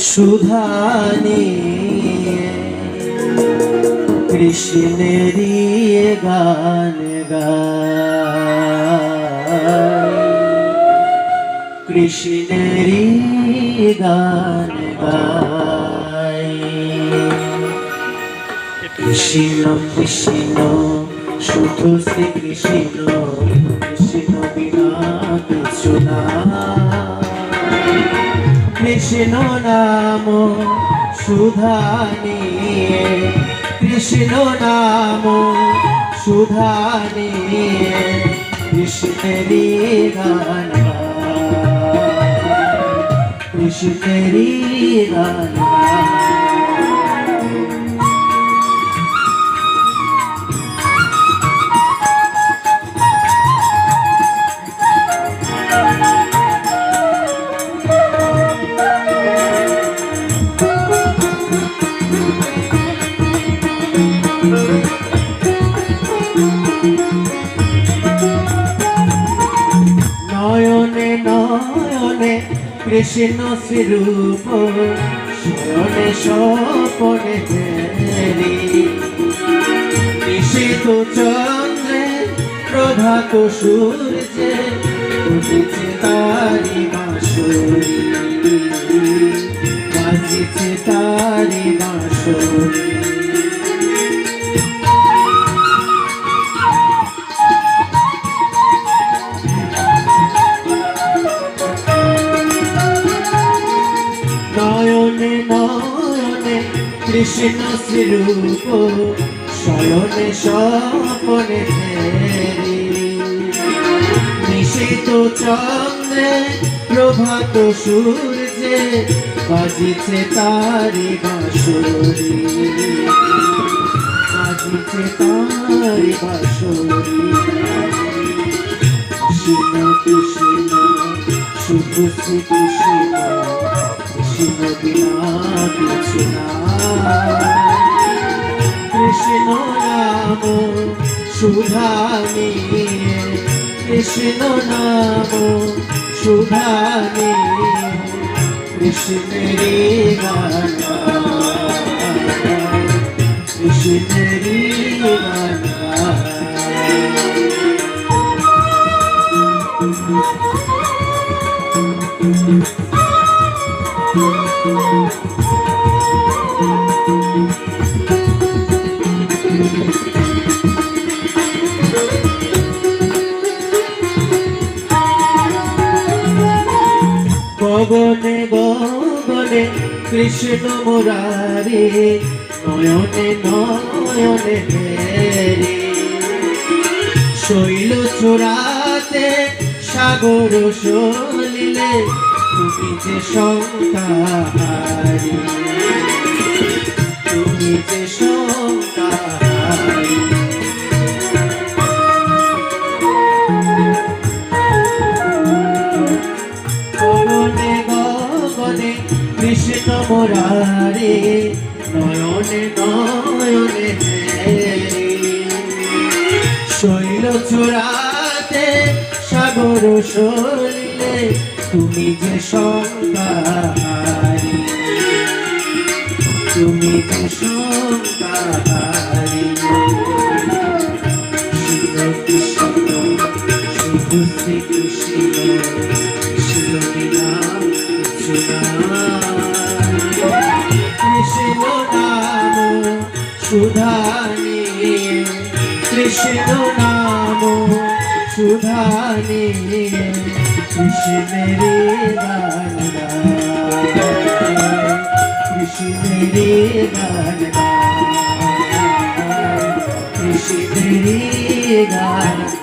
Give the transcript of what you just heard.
সুধানি কৃষ্ণেরই গান গায়। কৃষ্ণেরই গান কৃষ্ণ কৃষ্ণ শুধু শ্রী কৃষ্ণ কৃষ্ণ বিনা না কৃষ্ণ নাম সুধা নিয়ে কৃষ্ণ নাম সুধা নিয়ে কৃষ্ণেরই গান কৃষ্ণেরি গান কৃষ্ণ স্বরূপ শয়নে স্বপনে ফেরি। নিষিত চন্দ্রে প্রভাত সূর্যে উঠেছে তারি বাঁশুরি। বাজিছে তারি কৃষ্ণ স্বরূপ শয়নে স্বপনে নিশিত চন্দ্রে প্রভাত সূর্যে বাজিছে তারি বাঁশুরি। বাজিছে তারি বাঁশুরি। কৃষ্ণ কৃষ্ণ শুধু শ্রী কৃষ্ণ। কৃষ্ণ বিনা কিছু না কৃষ্ণ নাম সুধা নিয়ে কৃষ্ণ নাম সুধা নিয়ে কৃষ্ণেরই গান গায়। কৃষ্ণেরই গান। গগনে গগনে কৃষ্ণ মুরারে নয়নে নয়নে হেরে। শৈল চূড়াতে সাগর সলিলে তুমি যে সংকারি তুমি যে সংকারি গগনে গগনে কৃষ্ণ মুরারে, নয়নে নয়নে। শৈল চূড়াতে সাগর সলিলে তুমি যে সংকারি তুমি যে সংকারি কৃষ্ণ কৃষ্ণ নাম সুধা নিয়ে কৃষ্ণ নাম সুধা নিয়ে কৃষ্ণের গান। কৃষ্ণের গান। কৃষ্ণের গান